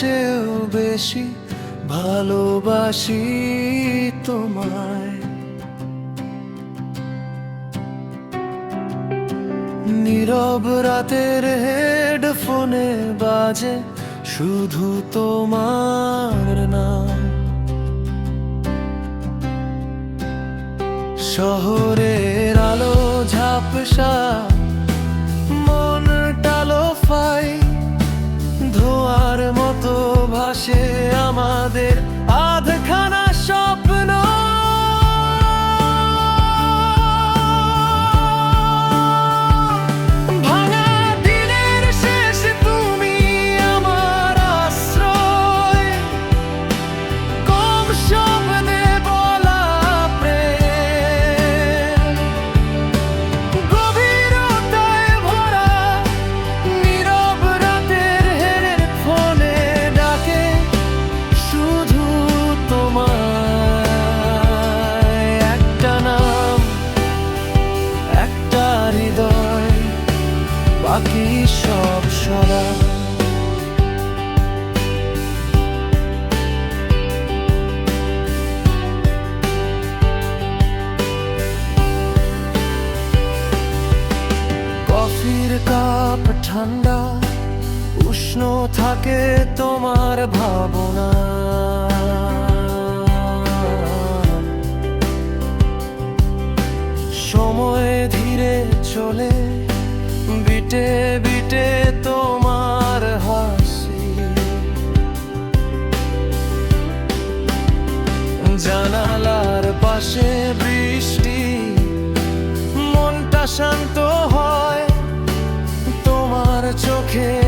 চেয়েও বেশি ভালোবাসি তোমায়। নীরব রাতের হেডফোনে বাজে শুধু তোমার নাম। শহরের আলো ঝাপসা ভাসে আমাদের বাকি সব সরা। কফির কাপ ঠান্ডা উষ্ণ থাকে তোমার ভাবনা। সময় ধীরে চলে বিটে বিটে তোমার হাসি। জানালার পাশে বৃষ্টি মনটা শান্ত হয় তোমার চোখে।